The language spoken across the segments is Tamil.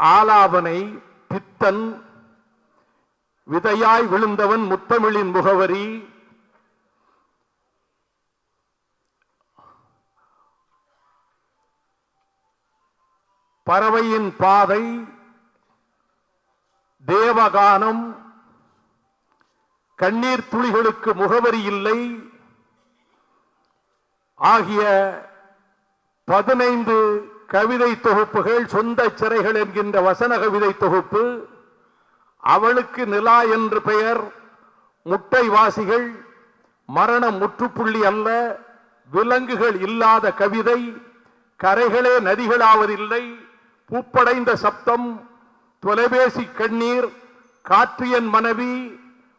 ஆலாபனை பித்தன் விதையாய் விழுந்தவன் முத்தமிழின் முகவரி. பறவையின் பாதை தேவகானம் கண்ணீர் துளிகளுக்கு முகவரி இல்லை. ஆகிய பதினைந்து கவிதை தொகுப்புகள் சொந்த சிறைகள் என்கின்ற வசன கவிதை தொகுப்பு அவளுக்கு நிலா என்று பெயர் முட்டைவாசிகள் மரண முற்றுப்புள்ளி அல்ல விலங்குகள் இல்லாத கவிதை கரைகளே நதிகளாவதில்லை பூப்படைந்த சப்தம் தொலைபேசி கண்ணீர் காற்று என் மனைவி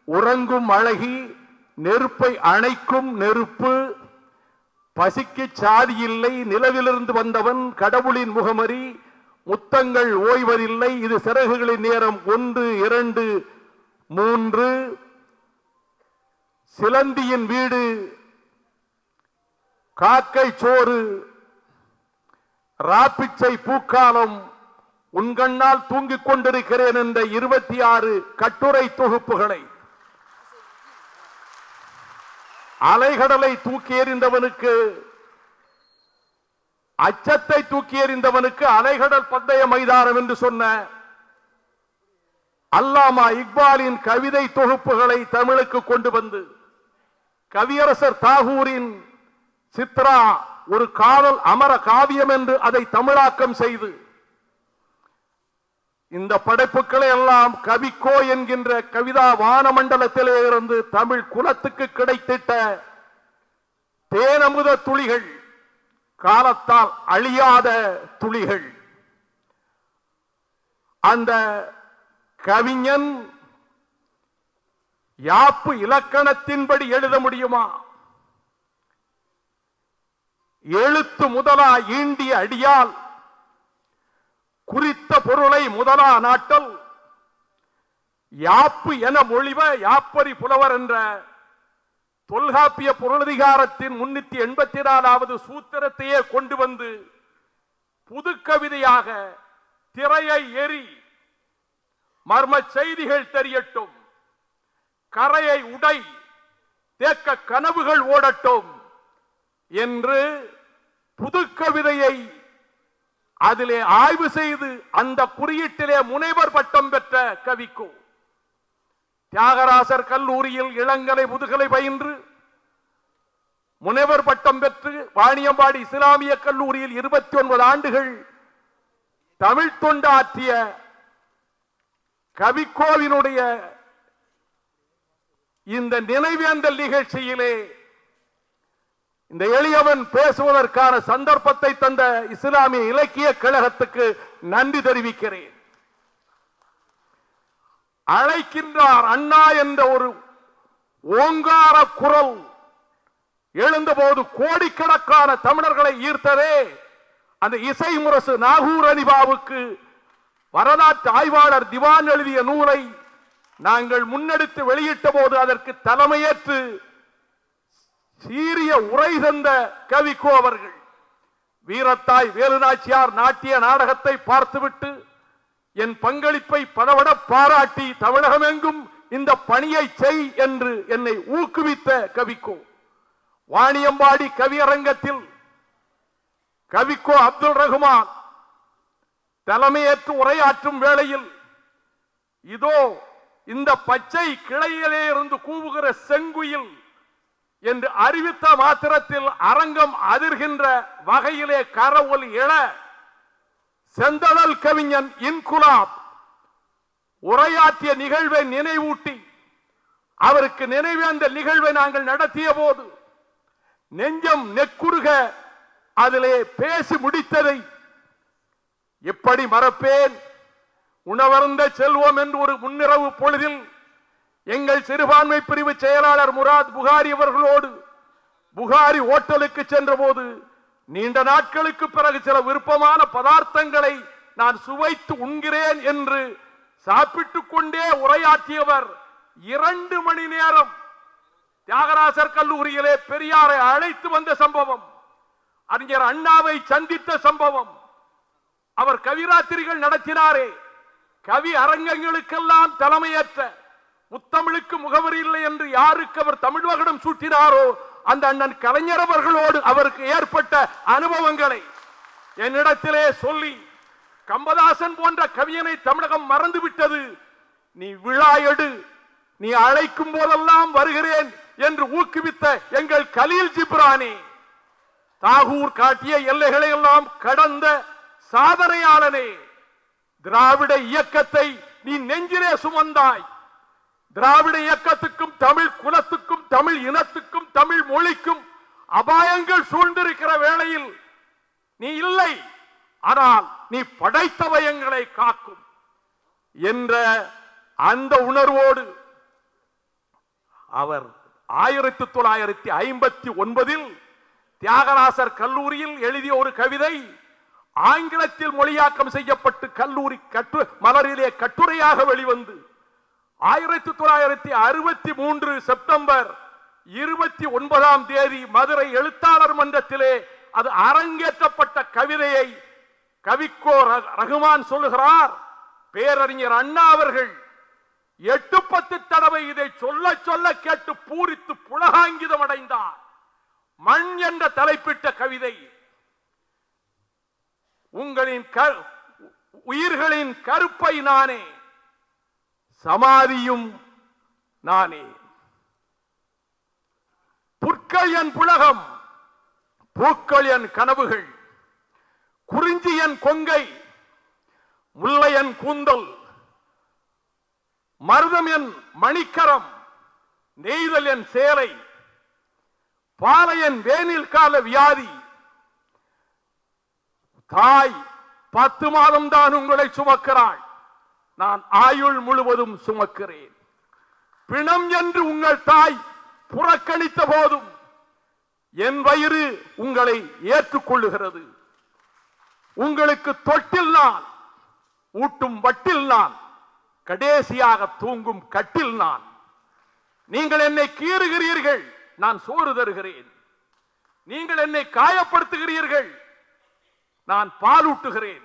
உறங்கும் அழகி நெருப்பை அணைக்கும் நெருப்பு பசிக்கு சாதி இல்லை நிலவிலிருந்து வந்தவன் கடவுளின் முகமரி முத்தங்கள் ஓய்வதில்லை இது சிறகுகளின் நேரம் ஒன்று இரண்டு மூன்று. சிலந்தியின் வீடு காக்கை சோறு ராப்பிச்சை பூக்காலம் உன்கண்ணால் தூங்கிக் கொண்டிருக்கிறேன் என்ற இருபத்தி ஆறு கட்டுரை தொகுப்புகளை அலைகடலை தூக்கி எறிந்தவனுக்கு அச்சத்தை தூக்கி எறிந்தவனுக்கு அலைகடல் பந்தய மைதானம் என்று சொன்ன அல்லாமா இக்பாலின் கவிதை தொகுப்புகளை தமிழுக்கு கொண்டு வந்து கவியரசர் தாகூரின் சித்ரா ஒரு காதல் அமர காவியம் என்று அதை தமிழாக்கம் செய்து இந்த படைப்புகளை எல்லாம் கவிக்கோ என்கின்ற கவிதா வானமண்டலத்திலே இருந்து தமிழ் குலத்துக்கு கிடைத்திட்ட தேனமுத துளிகள் காலத்தால் அழியாத துளிகள். அந்த கவிஞன் யாப்பு இலக்கணத்தின்படி எழுத முடியுமா? எழுத்து முதலா ஈண்டிய அடியால் குறித்த பொருளை முதலா நாட்டல். யாப்பு என மொழிவ யாப்பரி புலவர் என்ற தொல்காப்பிய பொருளதிகாரத்தின் முன்னூத்தி எண்பத்தி நாலாவது சூத்திரத்தையே கொண்டு வந்து புது கவிதையாக திரையை எரி மர்ம செய்திகள் தெரியட்டும். கரையை உடை தேக்க கனவுகள் ஓடட்டும் என்று புது கவிதையை அதிலே ஆய்வு செய்து அந்த குறியீட்டிலே முனைவர் பட்டம் பெற்ற கவிக்கோ தியாகராசர் கல்லூரியில் இளங்கலை முதுகலை பயின்று முனைவர் பட்டம் பெற்று வாணியம்பாடி இஸ்லாமிய கல்லூரியில் இருபத்தி ஒன்பது ஆண்டுகள் தமிழ் தொண்டாற்றிய கவிக்கோவினுடைய இந்த நினைவேந்தல் நிகழ்ச்சியிலே இந்த எளியவன் பேசுவதற்கான சந்தர்ப்பத்தை தந்த இஸ்லாமிய இலக்கிய கழகத்துக்கு நன்றி தெரிவிக்கிறேன். அழைக்கின்றார் அண்ணா என்ற ஒரு ஓங்கார குரல் எழுந்தபோது கோடிக்கணக்கான தமிழர்களை ஈர்த்ததே அந்த இசை முரசு நாகூர் அனிபாவுக்கு வரலாற்று ஆய்வாளர் திவான் எழுதிய நூலை நாங்கள் முன்னெடுத்து வெளியிட்ட போது அதற்கு தலைமையேற்று சீரிய உரை தந்த கவிக்கோ அவர்கள். வீரத்தாய் வேலுநாச்சியார் நாட்டிய நாடகத்தை பார்த்துவிட்டு என் பங்களிப்பை படவட பாராட்டி தமிழகமெங்கும் இந்த பணியை செய் என்று என்னை ஊக்குவித்த கவிக்கோ. வாணியம்பாடி கவியரங்கத்தில் கவிக்கோ அப்துல் ரகுமான் தலைமையேற்று உரையாற்றும் வேளையில் இதோ இந்த பச்சை கிளையிலே இருந்து கூவுகிற செங்குயில் என்று அறிவித்த மாத்திரத்தில் அரங்கம் அதிர்கின்ற வகையிலே கரவொலி இழ செந்தழல் கவிஞன் இன்குலாப் உரையாற்றிய நிகழ்வை நினைவூட்டி அவருக்கு நினைவு அந்த நிகழ்வை நாங்கள் நடத்திய போது நெஞ்சம் நெக்குருக அதிலே பேசி முடித்ததை எப்படி மறப்பேன். உணவருந்த செல்வோம் என்று ஒரு முன்னிரவு பொழுதில் எங்கள் சிறுபான்மை பிரிவு செயலாளர் முராத் புகாரி அவர்களோடு புகாரி ஓட்டலுக்கு சென்றபோது நீண்ட நாட்களுக்கு பிறகு சில விருப்பமான பதார்த்தங்களை நான் சுவைத்து உண்கிறேன் என்று சாப்பிட்டுக் கொண்டே உரையாற்றியவர் இரண்டு மணி நேரம். தியாகராசர் கல்லூரியிலே பெரியாரை அழைத்து வந்த சம்பவம் அறிஞர் அண்ணாவை சந்தித்த சம்பவம். அவர் கவிராத்திரிகள் நடத்தினாரே கவி அரங்கங்களுக்கெல்லாம் தலைமையற்ற முத்தமிழுக்கு முகவரி இல்லை என்று யாருக்கு அவர் தமிழ் மகுடம் சூட்டினாரோ அந்த அண்ணன் கலைஞர் அவர்களோடு அவருக்கு ஏற்பட்ட அனுபவங்களை என்னிடத்திலே சொல்லி கம்பதாசன் போன்ற கவியனை தமிழகம் மறந்து விட்டது நீ விழா எடு நீ அழைக்கும் போதெல்லாம் வருகிறேன் என்று ஊக்குவித்த எங்கள் கலீல் ஜிப்ரானி. தாகூர் காட்டிய எல்லைகளை எல்லாம் கடந்த சாதனையாளனே. திராவிட இயக்கத்தை நீ நெஞ்சிலே சுமந்தாய். திராவிட இயக்கத்துக்கும் தமிழ் குலத்துக்கும் தமிழ் இனத்துக்கும் தமிழ் மொழிக்கும் அபாயங்கள் சூழ்ந்திருக்கிற வேளையில் நீ இல்லை. ஆனால் நீ படைத்த பயங்களை காக்கும் என்ற அந்த உணர்வோடு அவர் ஆயிரத்தி தொள்ளாயிரத்தி ஐம்பத்தி ஒன்பதில் தியாகராசர் கல்லூரியில் எழுதிய ஒரு கவிதை ஆங்கிலத்தில் மொழியாக்கம் செய்யப்பட்டு கல்லூரி கட்டு மலரிலே கட்டுரையாக வெளிவந்து ஆயிரத்தி தொள்ளாயிரத்தி அறுபத்தி மூன்று செப்டம்பர் இருபத்தி ஒன்பதாம் தேதி மதுரை எழுத்தாளர் மன்றத்திலே அது அரங்கேற்றப்பட்ட கவிதையை கவிக்கோ ரகுமான் சொல்லுகிறார். பேரறிஞர் அண்ணா அவர்கள் எட்டு பத்து தடவை இதை சொல்ல சொல்ல கேட்டு பூரித்து புலகாங்கிதம் அடைந்தார். மண் என்ற தலைப்பிட்ட கவிதை. உங்களின் உயிர்களின் கருப்பை நானே சமாதியும் நானே. புற்கள் என் புலகம் பூக்கள் என் கனவுகள் குறிஞ்சி என் கொங்கை முல்லை என் கூந்தல் மருதம் என் மணிக்கரம் நெய்தல் என் சேலை பாளையன் வேனில் கால வியாதி. தாய் பத்து மாதம் தான் உங்களை சுமக்கிறாள். நான் ஆயுள் முழுவதும் சுமக்கிறேன். பிணம் என்று உங்கள் தாய் புறக்கணித்த போதும் என் வயிறு உங்களை ஏற்றுக்கொள்ளுகிறது. உங்களுக்கு தொட்டில் நான் ஊட்டும் வட்டில் நான் கடைசியாக தூங்கும் கட்டில் நான். நீங்கள் என்னை கீறுகிறீர்கள் நான் சோறு தருகிறேன். நீங்கள் என்னை காயப்படுத்துகிறீர்கள் நான் பாலூட்டுகிறேன்.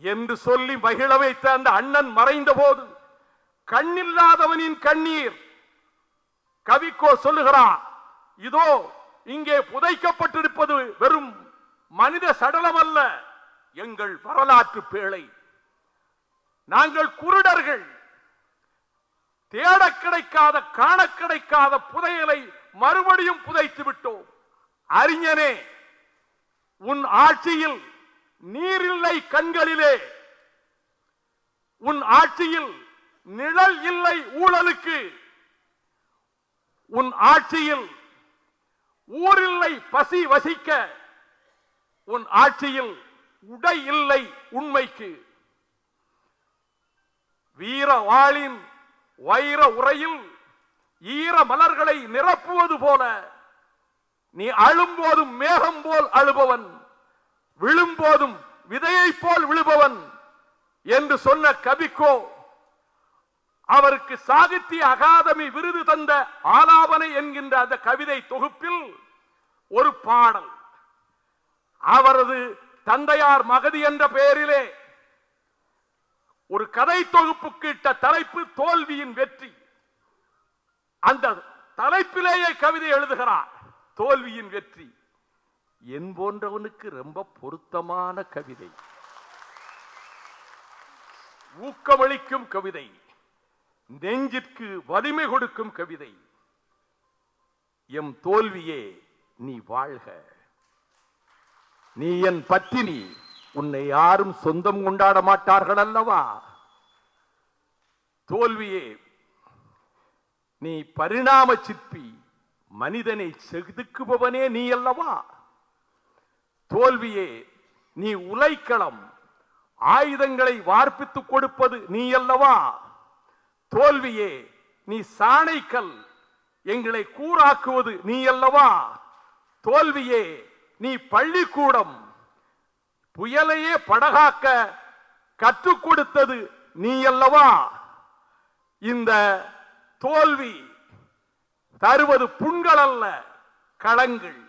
என்று சொல்லி மகிழ வைத்த அந்த அண்ணன் மறைந்த போது கண்ணில்லாதவனின் கண்ணீர். கவிக்கோ சொல்லுகிறார் இதோ இங்கே புதைக்கப்பட்டிருப்பது வெறும் மனித சடலம் அல்ல எங்கள் வரலாற்று பேழை. நாங்கள் குருடர்கள். தேட கிடைக்காத காண கிடைக்காத புதையலை மறுபடியும் புதைத்து விட்டோம். அறிஞனே உன் ஆட்சியில் நீரில்லை கண்களிலே. உன் ஆட்சியில் நிழல் இல்லை ஊழலுக்கு. உன் ஆட்சியில் ஊரில்லை பசி வசிக்க. உன் ஆட்சியில் உடை இல்லை உண்மைக்கு. வீர வாளின் வைர உரையில் ஈர மலர்களை நிரப்புவது போல நீ அழும்போதும் மேகம் போல் அழுபவன். விழும்போதும் விதையைப் போல் விழுபவன் என்று சொன்ன கவிக்கோ அவருக்கு சாகித்ய அகாதமி விருது தந்த ஆலாபனை என்கின்ற அந்த கவிதை தொகுப்பில் ஒரு பாடல். அவரது தந்தையார் மகதி என்ற பெயரிலே ஒரு கதை தொகுப்புக்கு இட்ட தலைப்பு தோல்வியின் வெற்றி. அந்த தலைப்பிலேயே கவிதை எழுதுகிறார் தோல்வியின் வெற்றி. என் போன்றவனுக்கு ரொம்ப பொருத்தமான கவிதை. ஊக்கமளிக்கும் கவிதை. நெஞ்சிற்கு வலிமை கொடுக்கும் கவிதை. எம் தோல்வியே நீ வாழ்க. நீ என் பத்தினி உன்னை யாரும் சொந்தம் கொண்டாட மாட்டார்கள் அல்லவா? தோல்வியே நீ பரிணாம சிற்பி மனிதனை செதுக்குபவனே நீ அல்லவா? தோல்வியே நீ உலைக்களம். ஆயுதங்களை வார்ப்பித்துக் கொடுப்பது நீ அல்லவா தோல்வியே நீ சாணைக்கல். எங்களை கூறாக்குவது நீ அல்லவா தோல்வியே நீ பள்ளிக்கூடம். புயலையே படகாக்க கற்றுக் கொடுத்தது நீ அல்லவா இந்த தோல்வி தருவது புண்கள் அல்ல களங்கள்.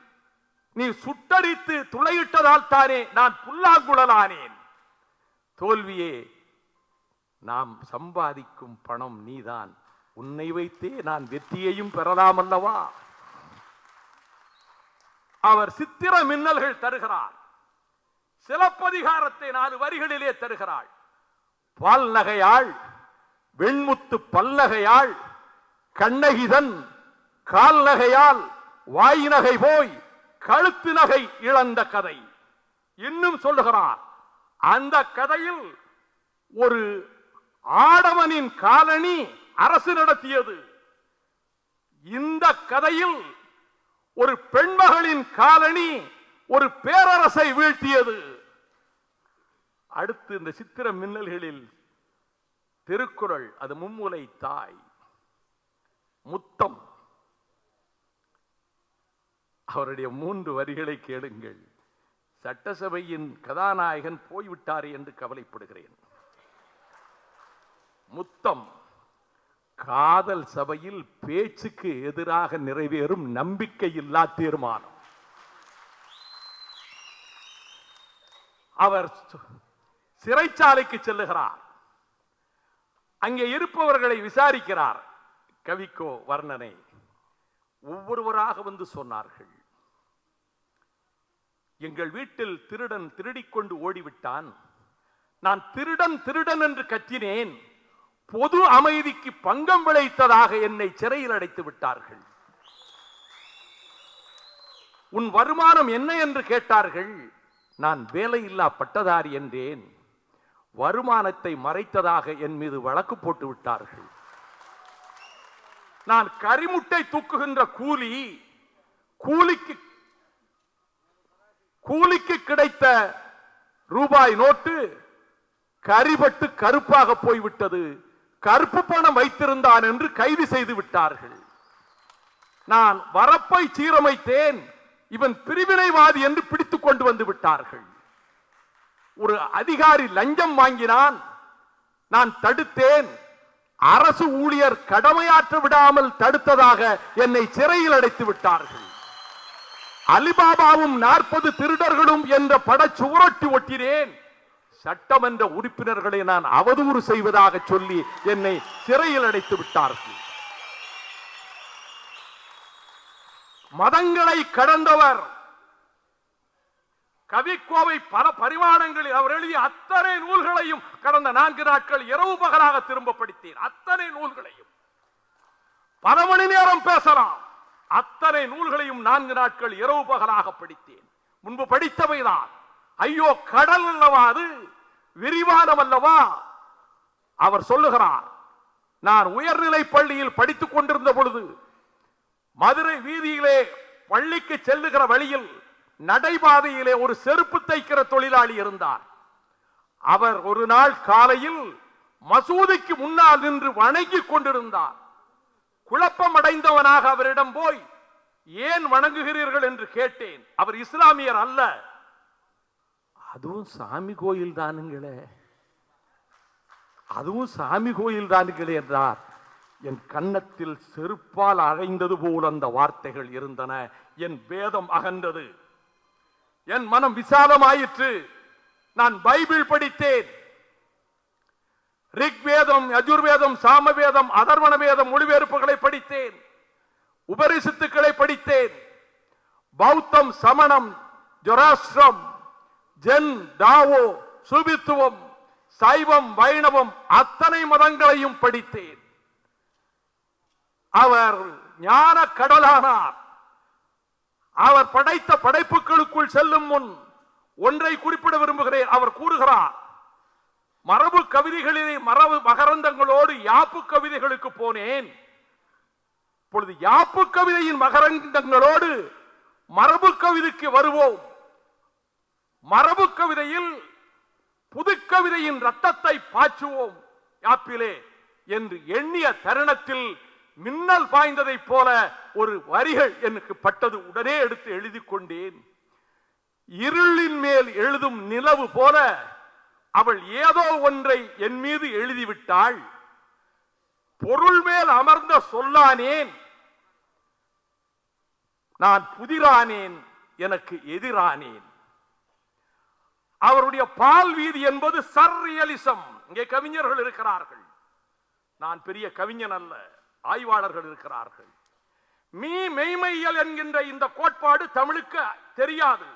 நீ சுட்டடித்து துளையிட்டதால் தானே நான் புல்லாங்குழலானேன். தோல்வியே நாம் சம்பாதிக்கும் பணம் நீதான். உன்னை வைத்தே நான் வெற்றியையும் பெறலாம் அல்லவா? அவர் சித்திர மின்னல்கள் தருகிறார். சிலப்பதிகாரத்தை நாலு வரிகளிலே தருகிறாள். பால் நகையாள் வெண்முத்து பல்லகையாள் கண்ணகிதன் கால் நகையால் வாய் நகை போய் கழுத்து நகை இழந்த கதை. இன்னும் சொல்லுகிறார் அந்த கதையில் ஒரு ஆடவனின் காலணி அரசு நடத்தியது. இந்த கதையில் ஒரு பெண்மகளின் காலணி ஒரு பேரரசை வீழ்த்தியது. அடுத்து இந்த சித்திர மின்னல்களில் திருக்குறள் அது மும்முலை தாய் முத்தம். அவருடைய மூன்று வரிகளை கேளுங்கள். சட்டசபையின் கதாநாயகன் போய்விட்டாரே என்று கவலைப்படுகிறேன். முத்தம் காதல் சபையில் பேச்சுக்கு எதிராக நிறைவேறும் நம்பிக்கையில்லா தீர்மானம். அவர் சிறைச்சாலைக்கு செல்லுகிறார். அங்கே இருப்பவர்களை விசாரிக்கிறார் கவிக்கோ வர்ணனை. ஒவ்வொருவராக வந்து சொன்னார்கள். எங்கள் வீட்டில் திருடன் திருடிக்கொண்டு ஓடிவிட்டான். நான் திருடன் திருடன் என்று கத்தினேன். பொது அமைதிக்கு பங்கம் விளைத்ததாக என்னை சிறையில் அடைத்து விட்டார்கள். உன் வருமானம் என்ன என்று கேட்டார்கள். நான் வேலையில்லா பட்டதாரி என்றேன். வருமானத்தை மறைத்ததாக என் மீது வழக்கு போட்டு விட்டார்கள். நான் கரிமுட்டை தூக்குகின்ற கூலி கூலிக்கு கூலிக்கு கிடைத்த ரூபாய் நோட்டு கரிபட்டு கருப்பாக போய்விட்டது. கருப்பு பணம் வைத்திருந்தான் என்று கைது செய்து விட்டார்கள். நான் வரப்பை சீரமைத்தேன். இவன் பிரிவினைவாதி என்று பிடித்துக் கொண்டு வந்து விட்டார்கள். ஒரு அதிகாரி லஞ்சம் வாங்கினான். நான் தடுத்தேன். அரசு ஊழியர் கடமையாற்ற விடாமல் தடுத்ததாக என்னை சிறையில் அடைத்து விட்டார்கள். அலிபாபாவும் நாற்பது திருடர்களும் என்ற பட சுவரொட்டி ஒட்டினேன். சட்டமன்ற உறுப்பினர்களை நான் அவதூறு செய்வதாக சொல்லி என்னை சிறையில் அடைத்து விட்டார்கள். மதங்களை கடந்தவர். கவிக்கோவை பல பரிமாணங்களில் அவர் எழுதிய அத்தனை நூல்களையும் கடந்த நான்கு நாட்கள் இரவு பகலாக திரும்ப படித்தேன். அத்தனை நூல்களையும். பல மணி நேரம் பேசலாம். அத்தனை நூல்களையும் நான்கு நாட்கள் இரவு பகலாக படித்தேன். முன்பு படித்தவைதான். ஐயோ கடல் அல்லவா அது? விரிவானம் அல்லவா? அவர் சொல்லுகிறார் நான் உயர்நிலை பள்ளியில் படித்துக் கொண்டிருந்த பொழுது மதுரை வீதியிலே பள்ளிக்கு செல்லுகிற வழியில் நடைபாதையிலே ஒரு செருப்பு தைக்கிற தொழிலாளி இருந்தார். அவர் ஒரு நாள் காலையில் மசூதிக்கு முன்னால் நின்று வணங்கிக் கொண்டிருந்தார். குழப்பம் அடைந்தவனாக அவரிடம் போய் ஏன் வணங்குகிறீர்கள்? என்று கேட்டேன். அவர் இஸ்லாமியர் அல்ல. அதுவும் சாமி கோயில் தானுங்களே. அதுவும் சாமி கோயில் தானுங்களே என்றார். என் கன்னத்தில் செருப்பால் அழைந்தது போல் அந்த வார்த்தைகள் இருந்தன. என் வேதம் அகன்றது. என் மனம் விசாலமாயிற்று. நான் பைபிள் படித்தேன். ரிக்வேதம் யஜுர்வேதம் சாமவேதம் அதர்வண வேதம் மொழிபெயர்ப்புகளை படித்தேன். உபரிசித்துக்களை படித்தேன். பௌத்தம் சமணம் ஜொராஸ்ட்ரம் ஜென் டாவோ சுபித்துவம் சைவம் வைணவம் அத்தனை மதங்களையும் படித்தேன். அவர் ஞான கடலானார். அவர் படைத்த படைப்புகளுக்குள் செல்லும் முன் ஒன்றை குறிப்பிட விரும்புகிறேன். அவர் கூறுகிறார் மரபு கவிதைகளிலே மரபு மகரந்தங்களோடு யாப்பு கவிதைகளுக்கு போனேன். இப்பொழுது யாப்பு கவிதையின் மகரந்தங்களோடு மரபு கவிதைக்கு வருவோம். மரபு கவிதையில் புது கவிதையின் ரத்தத்தை பாய்ச்சுவோம். யாப்பிலே என்று எண்ணிய தருணத்தில் மின்னல் பாய்ந்ததைப் போல ஒரு வரிகள் எனக்கு பட்டது. உடனே எடுத்து எழுதி கொண்டேன். இருளின் மேல் எழுதும் நிலவு போல அவள் ஏதோ ஒன்றை என் மீது எழுதிவிட்டாள். பொருள் மேல் அமர்ந்த சொல்லானேன். நான் புதிரானேன் எனக்கு எதிரானேன். அவருடைய பால் வீதி என்பது சர்ரியலிசம். இங்கே கவிஞர்கள் இருக்கிறார்கள். நான் பெரிய கவிஞன் அல்ல ஆய்வாளர்கள் இருக்கிறார்கள். மீ மெய்மையல் என்கின்ற இந்த கோட்பாடு தமிழுக்கு தெரியாது.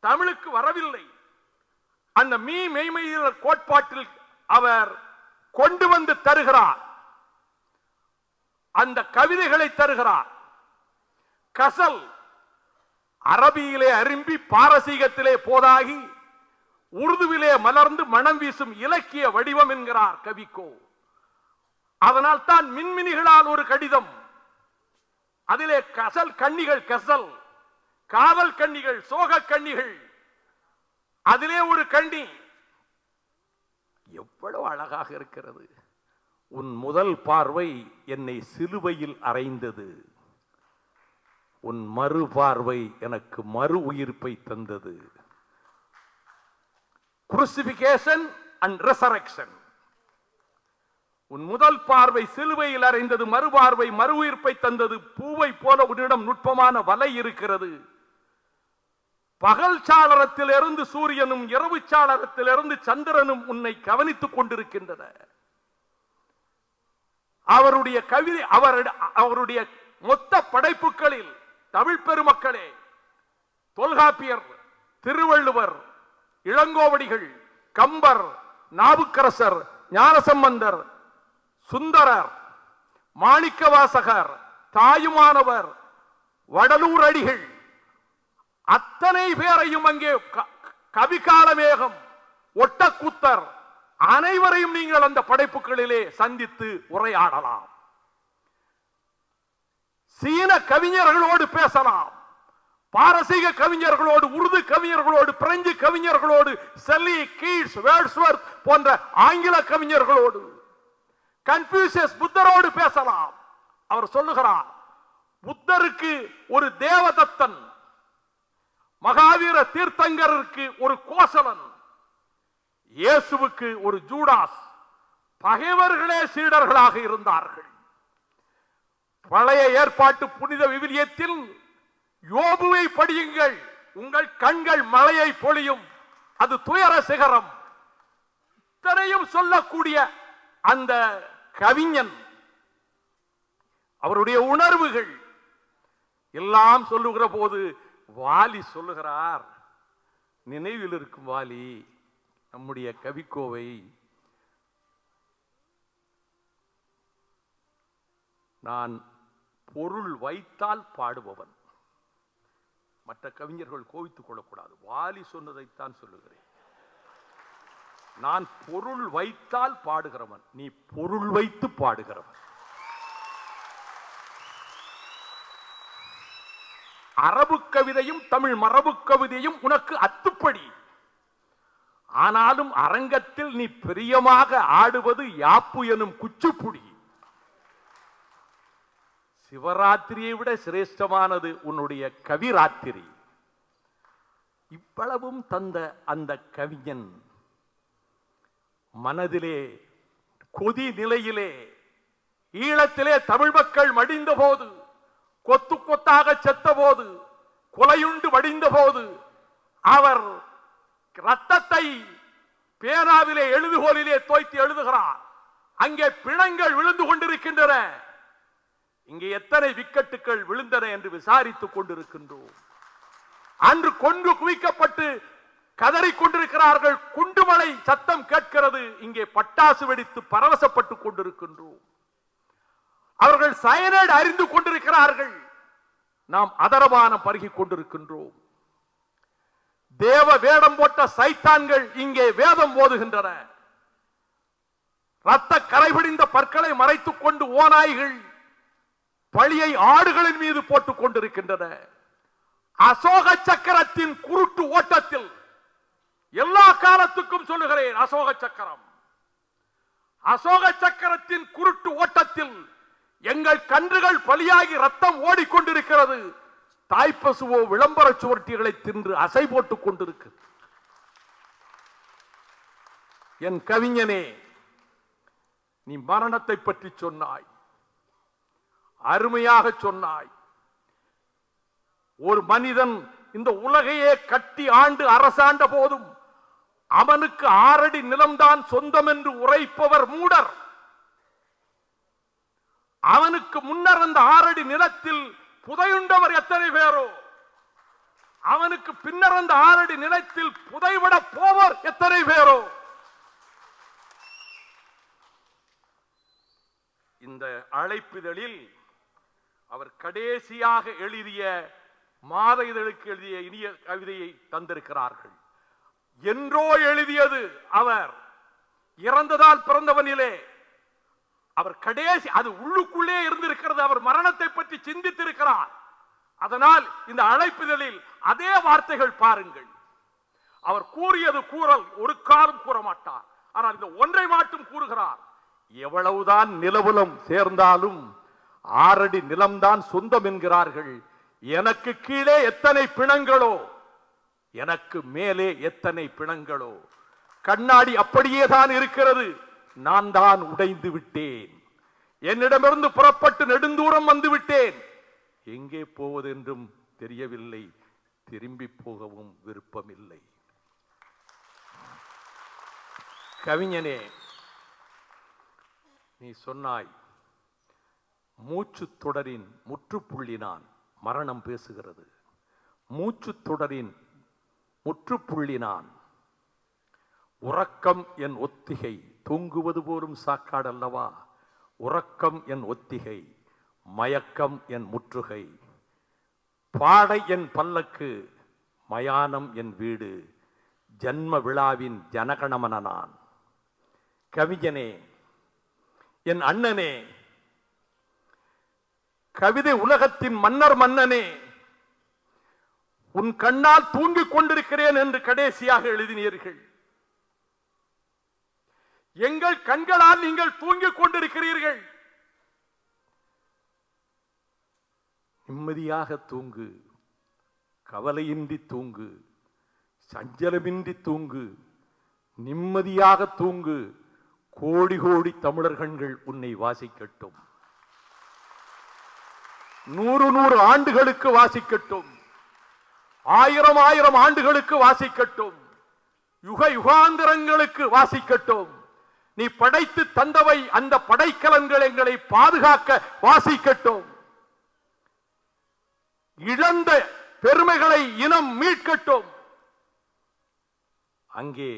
தமிழுக்கு வரவில்லை. அந்த மீ மெய்மையல் கோட்பாட்டில் அவர் கொண்டு வந்து தருகிறார். அந்த கவிதைகளை தருகிறார். கசல் அரபியிலே அரும்பி பாரசீகத்திலே போதாகி உருதுவிலே மலர்ந்து மனம் வீசும் இலக்கிய வடிவம் என்கிறார் கவிக்கோ. அதனால் தான் மின்மினிகளால் ஒரு கடிதம். அதிலே கசல் கண்ணிகள் கசல் காதல் கண்ணிகள் சோக கண்ணிகள் அதிலே ஒரு கண்டி எவ்வளவு அழகாக இருக்கிறது. உன் முதல் பார்வை என்னை சிலுவையில் அறைந்தது. உன் மறு பார்வை எனக்கு மறு உயிர்ப்பை தந்தது. குருசிபிகேஷன் அண்ட் ரெசரக்ஷன் உன் முதல் பார்வை சிலுவையில் அறைந்தது மறுபார்வை மறு உயிர்ப்பை தந்தது. பூவை போல உன்னிடம் நுட்பமான வலை இருக்கிறது. பகல் சாளரத்திலிருந்து சூரியனும் இரவு சாளரத்திலிருந்து சந்திரனும் உன்னை கவனித்துக் கொண்டிருக்கின்றன. அவருடைய கவிதை அவர் அவருடைய மொத்த படைப்புகளில் தமிழ் பெருமக்களே தொல்காப்பியர் திருவள்ளுவர் இளங்கோவடிகள் கம்பர் நாவுக்கரசர் ஞானசம்பந்தர் சுந்தரர் மாணிக்கவாசகர் தாயுமானவர் வடலூர் அடிகள் அத்தனை பேரையும் அங்கே க- கவிகாலமேகம் ஒட்டக்கூத்தர் அனைவரையும் நீங்கள் அந்த படைப்புகளிலே சந்தித்து உரையாடலாம். சீன கவிஞர்களோடு பேசலாம். பாரசீக கவிஞர்களோடு Urdu கவிஞர்களோடு French கவிஞர்களோடு Selli Keats Wordsworth போன்ற ஆங்கில கவிஞர்களோடு கன்ஃபியூசியஸ் புத்தரோடு பேசலாம். அவர் சொல்லுகிறார் புத்தருக்கு ஒரு தேவதத்தன் மகாவீர தீர்த்தங்கருக்கு ஒரு கோசலன் இயேசுவுக்கு ஒரு ஜூடாஸ் பகைவர்களே சீடர்களாக இருந்தார்கள். பழைய ஏற்பாட்டு புனித விவிலியத்தில் யோபுவை படியுங்கள் உங்கள் கண்கள் மழையை பொழியும் அது துயர சிகரம். இத்தனையும் சொல்லக்கூடிய அந்த கவிஞன் அவருடைய உணர்வுகள் எல்லாம் சொல்லுகிற போது வாலி சொல்லுகிறார் நினைவில் இருக்கும் வாலி நம்முடைய கவிக்கோவை நான் பொருள் வைத்தால் பாடுபவன். மற்ற கவிஞர்கள் கோவித்துக் கொள்ளக்கூடாது. வாலி சொன்னதைத்தான் சொல்லுகிறேன். நான் பொருள் வைத்தால் பாடுகிறவன். நீ பொருள் வைத்து பாடுகிறவன். அரபு கவிதையும் தமிழ் மரபு கவிதையும் உனக்கு அத்துப்படி. ஆனாலும் அரங்கத்தில் நீ பிரியமாக ஆடுவது யாப்பு எனும் குச்சிப்புடி. சிவராத்திரியை விட சிரேஷ்டமானது உன்னுடைய கவிராத்திரி. இவ்வளவும் தந்த அந்த கவிஞன் மனதிலே கொதி நிலையிலே ஈழத்திலே தமிழ் மக்கள் மடிந்த போது கொத்து கொத்தாக செத்த போது கொலையுண்டு வடிந்த போது அவர் ரத்தத்தை பேனாவிலே எழுதுகோலிலே தோய்த்து எழுதுகிறார். அங்கே பிணங்கள் விழுந்து கொண்டிருக்கின்றன. இங்கே எத்தனை விக்கெட்டுகள் விழுந்தன என்று விசாரித்துக் கொண்டிருக்கின்றோம். அன்று கொன்று குவிக்கப்பட்டு கதறிக் கொண்டிருக்கிறார்கள். குண்டுமலை சத்தம் கேட்கிறது. இங்கே பட்டாசு வெடித்து பரவசப்பட்டுக் கொண்டிருக்கின்றோம். அவர்கள் சயனைடு அறிந்து கொண்டிருக்கிறார்கள். நாம் அதரவானம் பருகி கொண்டிருக்கின்றோம். தேவ வேடம் போட்ட சைத்தான்கள் இங்கே வேதம் ஓதுகின்றன. ரத்த கரைபிடிந்த பற்களை மறைத்துக் கொண்டு ஓநாய்கள் பழியை ஆடுகளின் மீது போட்டுக் கொண்டிருக்கின்றன. அசோக சக்கரத்தின் குருட்டு ஓட்டத்தில் எல்லா காலத்துக்கும் சொல்லுகிறேன் அசோக சக்கரம். அசோக சக்கரத்தின் குருட்டு ஓட்டத்தில் எங்கள் கன்றுகள் பலியாகி ரத்தம் ஓடிக்கொண்டிருக்கிறது. தாய்ப்பசுவோ விளம்பர சுவர்த்திகளை தின்று அசை போட்டுக் கொண்டிருக்கிறது. என் கவிஞனே நீ மரணத்தை பற்றி சொன்னாய். அருமையாக சொன்னாய். ஒரு மனிதன் இந்த உலகையே கட்டி ஆண்டு அரசாண்ட போதும் அவனுக்கு ஆறடி நிலம்தான் சொந்தம் என்று உரைப்பவர் மூடர். அவனுக்கு முன்னர் அந்த ஆறடி நிலத்தில் புதையுண்டவர் எத்தனை பேரோ? அவனுக்கு பின்னர் அந்த ஆறடி நிலத்தில் புதைவிட போவர் எத்தனை பேரோ? இந்த அழைப்பிதழில் அவர் கடைசியாக எழுதிய மாத இதழுக்கு எழுதிய இனிய கவிதையை தந்திருக்கிறார்கள். என்றோ எழுதியது அவர். இறந்ததால் பிறந்தவனிலே அவர் கடைசி அது உள்ளுக்குள்ளே இருந்திருக்கிறது. அவர் மரணத்தை பற்றி சிந்தித்திருக்கிறார். அதனால் இந்த அழைப்புதலில் அதே வார்த்தைகள் பாருங்கள். அவர் கூறியது கூறல் ஒரு காலம் கூற மாட்டார் ஆனால் இந்த ஒன்றை மட்டும் கூறுகிறார். எவ்வளவுதான் நிலவுலம் சேர்ந்தாலும் ஆறடி நிலம்தான் சொந்தம் என்கிறார்கள். எனக்கு கீழே எத்தனை பிணங்களோ? எனக்கு மேலே எத்தனை பிணங்களோ? கண்ணாடி அப்படியே தான் இருக்கிறது. நான் தான் உடைந்து விட்டேன். என்னிடமிருந்து புறப்பட்டு நெடுந்தூரம் வந்து விட்டேன். எங்கே போவதென்றும் தெரியவில்லை. திரும்பி போகவும் விருப்பமில்லை. கவிஞனே நீ சொன்னாய் மூச்சு தொடரின் முற்றுப்புள்ளி நான் மரணம் பேசுகிறது. மூச்சு தொடரின் முற்றுப்புள்ளி நான் உறக்கம் என் ஒத்திகை. தூங்குவது போலும் சாக்காடல்லவா? உறக்கம் என் ஒத்திகை மயக்கம் என் முற்றுகை. பாடை என் பல்லக்கு மயானம் என் வீடு. ஜன்ம விழாவின் ஜனகணமன நான். கவிஞனே என் அண்ணனே கவிதை உலகத்தின் மன்னர் மன்னனே உன் கண்ணால் தூங்கிக் கொண்டிருக்கிறேன் என்று கடைசியாக எழுதினீர்கள். எங்கள் கண்களால் நீங்கள் தூங்கிக் கொண்டிருக்கிறீர்கள். நிம்மதியாக தூங்கு கவலையின்றி தூங்கு சஞ்சலமின்றி தூங்கு நிம்மதியாக தூங்கு கோடி கோடி தமிழர் கண்கள் உன்னை வாசிக்கட்டும். நூறு நூறு ஆண்டுகளுக்கு வாசிக்கட்டும். ஆயிரம் ஆயிரம் ஆண்டுகளுக்கு வாசிக்கட்டும். யுக யுகாந்திரங்களுக்கு வாசிக்கட்டும். நீ படைத்து தந்தவை அந்த படைக்கலன்கள் எங்களை பாதுகாக்க வாசிக்கட்டும். இழந்த பெருமைகளை இனம் மீட்கட்டும். அங்கே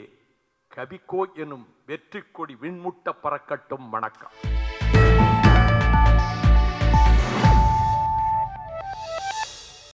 கவிக்கோ எனும் வெற்றி கொடி விண்முட்ட பறக்கட்டும். வணக்கம்.